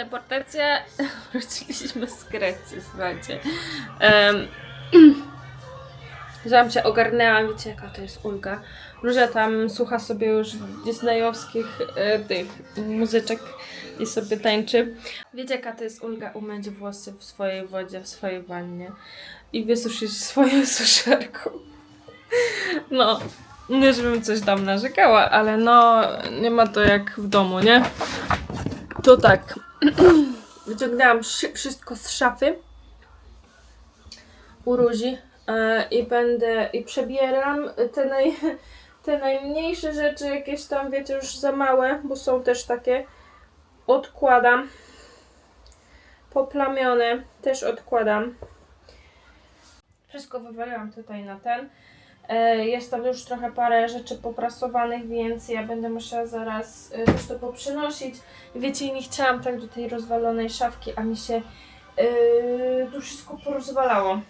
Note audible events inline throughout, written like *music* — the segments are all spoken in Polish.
teleportacja. *laughs* Wróciliśmy z Grecji, słuchajcie. Um, Zaraz *clears throat* się ogarnęłam, wiecie jaka to jest ulga. Róża tam słucha sobie już disneyowskich e, tych muzyczek i sobie tańczy. Wiecie jaka to jest ulga umyć włosy w swojej wodzie, w swojej wannie i wysuszyć swoją *laughs* suszarką. No, nie żebym coś tam narzekała, ale no nie ma to jak w domu, nie? To tak. Wyciągnęłam wszy- wszystko z szafy u Rózi e, i będę i przebieram te, naj, te najmniejsze rzeczy, jakieś tam wiecie już za małe, bo są też takie. Odkładam. Poplamione też odkładam. Wszystko wywaliłam tutaj na ten. E, Jest tam już trochę parę rzeczy poprasowanych, więc ja będę musiała zaraz e, też to poprzynosić. Wiecie, nie chciałam tak do tej rozwalonej szafki, a mi się yy, tu wszystko porozwalało.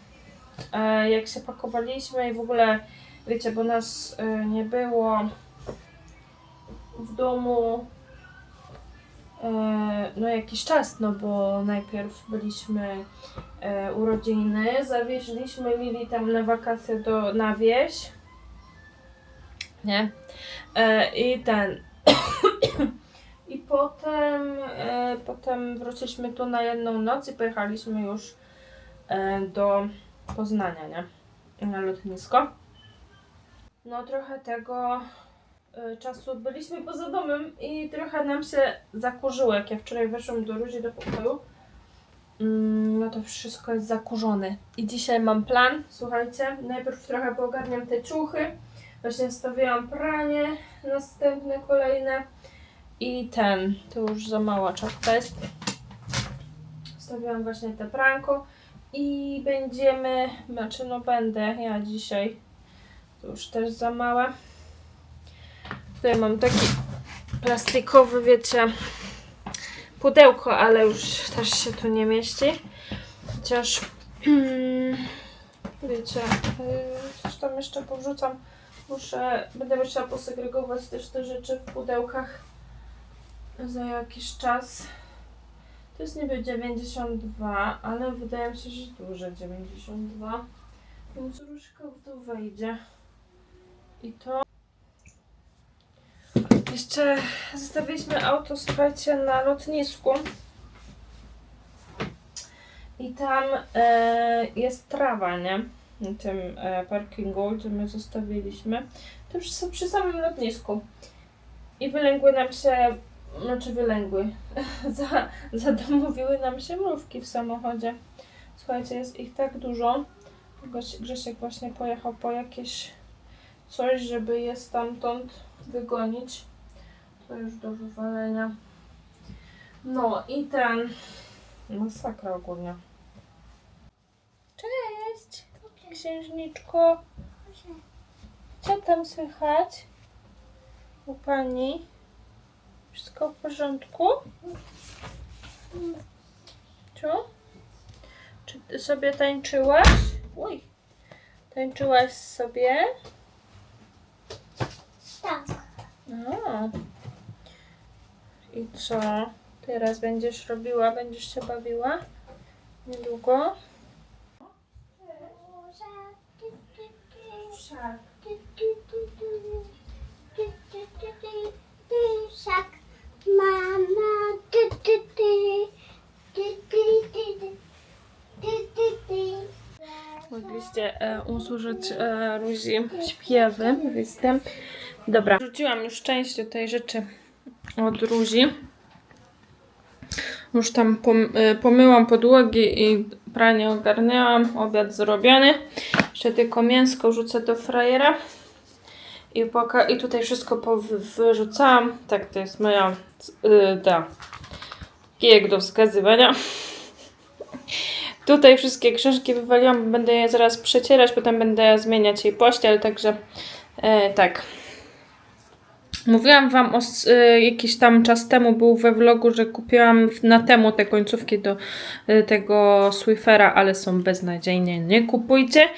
Jak się pakowaliśmy i w ogóle, wiecie, bo nas e, nie było w domu no jakiś czas, no bo najpierw byliśmy e, urodziny, zawieźliśmy Lili tam na wakacje do, na wieś, nie? E, I ten... *coughs* I potem, e, potem wróciliśmy tu na jedną noc i pojechaliśmy już e, do Poznania, nie? Na lotnisko. No trochę tego e, czasu byliśmy poza domem i trochę nam się zakurzyło. Jak ja wczoraj weszłam do Ruzi do pokoju, mm, no to wszystko jest zakurzone. I dzisiaj mam plan, słuchajcie, najpierw trochę poogarniam te ciuchy, właśnie wstawiłam pranie, następne kolejne i ten, to już za mała czapka jest. Wstawiłam właśnie te pranko i będziemy, znaczy no będę ja dzisiaj, to już też za małe. Tutaj mam taki plastikowy, wiecie, pudełko, ale już też się tu nie mieści. Chociaż, *clears throat* wiecie, yy, coś tam jeszcze powrzucam. Muszę, będę musiała posegregować też te rzeczy w pudełkach za jakiś czas. To jest niby 92, ale wydaje mi się, że duże 92. Więc różka w to wejdzie. I to. Jeszcze zostawiliśmy auto, słuchajcie, na lotnisku. I tam e, jest trawa, nie? Na tym e, parkingu, gdzie my zostawiliśmy. To przy, przy samym lotnisku. I wylęgły nam się, znaczy wylęgły, *laughs* za, zadomowiły nam się mrówki w samochodzie. Słuchajcie, jest ich tak dużo. Grzesiek właśnie pojechał po jakieś coś, żeby je stamtąd wygonić. To już do wywalenia. No i ten. Masakra ogólnie. Cześć! Księżniczko. Co tam słychać? U pani? Wszystko w porządku? Co? Czy ty sobie tańczyłaś? Uj. Tańczyłaś sobie? Tak. No. I co teraz będziesz robiła? Będziesz się bawiła? Niedługo? Szak. Szak. Mama. Mogliście e, usłyszeć e, Ruzi śpiewy, występ. Dobra, rzuciłam już część tej rzeczy od Ruzi. Już tam e, pomyłam podłogi i pranie ogarnęłam. Obiad zrobiony. Jeszcze tylko mięsko rzucę do frajera. I, poka- I tutaj wszystko powyrzucałam. Tak, to jest moja y, ta kijek do wskazywania. Tutaj wszystkie książki wywaliłam, będę je zaraz przecierać, potem będę zmieniać jej pościel, także e, tak. Mówiłam Wam o, e, jakiś tam czas temu, był we vlogu, że kupiłam na temu te końcówki do e, tego Swifera, ale są beznadziejnie, nie kupujcie.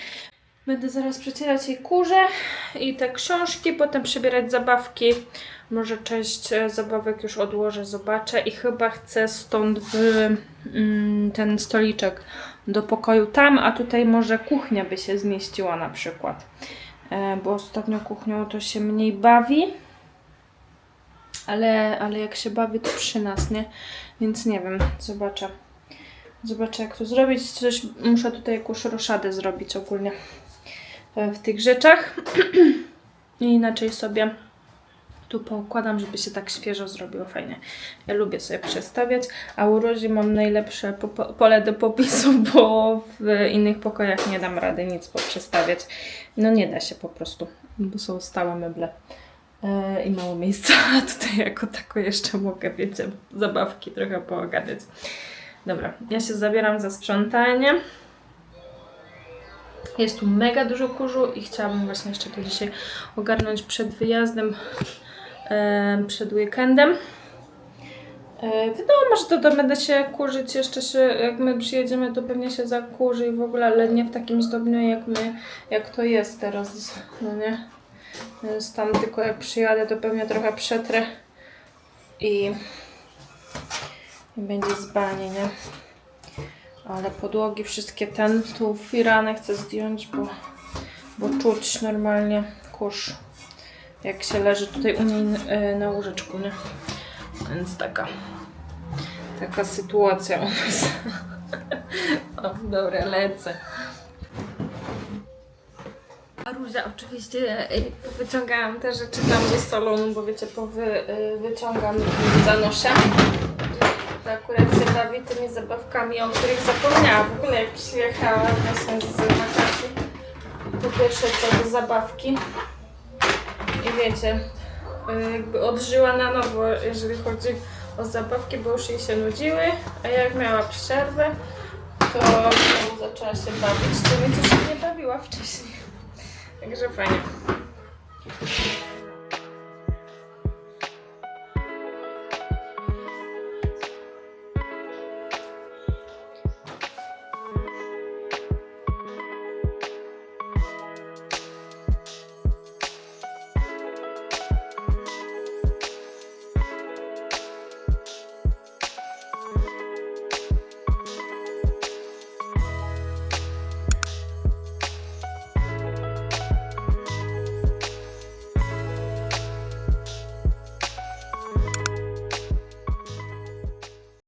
Będę zaraz przecierać jej kurze i te książki, potem przebierać zabawki. Może część e, zabawek już odłożę, zobaczę i chyba chcę stąd w, mm, ten stoliczek do pokoju tam, a tutaj może kuchnia by się zmieściła na przykład. E, bo ostatnio kuchnią to się mniej bawi. Ale, ale jak się bawi, to przy nas, nie? Więc nie wiem, zobaczę. Zobaczę, jak to zrobić. Coś muszę tutaj jakąś roszadę zrobić ogólnie e, w tych rzeczach. *clears throat* I inaczej sobie tu poukładam, żeby się tak świeżo zrobiło fajnie. Ja lubię sobie przestawiać, a u Rozi mam najlepsze po, po, pole do popisu, *laughs* bo w innych pokojach nie dam rady nic poprzestawiać. No nie da się po prostu, bo są stałe meble i mało miejsca, *laughs* a tutaj jako tako jeszcze mogę, wiecie, zabawki trochę poogadać. Dobra, ja się zabieram za sprzątanie. Jest tu mega dużo kurzu i chciałabym właśnie jeszcze to dzisiaj ogarnąć przed wyjazdem, e, przed weekendem. E, wiadomo, że to, to będę się kurzyć jeszcze się, jak my przyjedziemy, to pewnie się zakurzy i w ogóle, ale nie w takim stopniu jak my, jak to jest teraz, no nie? Więc tam tylko jak przyjadę, to pewnie trochę przetrę i, i będzie zbanie, nie? Ale podłogi wszystkie ten, tu firanę chcę zdjąć, bo, bo czuć normalnie kurz, jak się leży tutaj u niej y, na łóżeczku, nie? Więc taka, taka sytuacja u nas. *laughs* o, dobra, lecę. A Róża oczywiście y, wyciągałam te rzeczy tam do salonu, bo wiecie, powy, y, wyciągam i zanoszę. To akurat się bawi tymi zabawkami, o których zapomniałam. W ogóle jak przyjechałam właśnie z wakacji, to pierwsze co do zabawki. I wiecie, y, jakby odżyła na nowo, jeżeli chodzi o zabawki, bo już jej się nudziły, a jak miała przerwę, to zaczęła się bawić tymi, co się nie bawiła wcześniej. Także fajnie.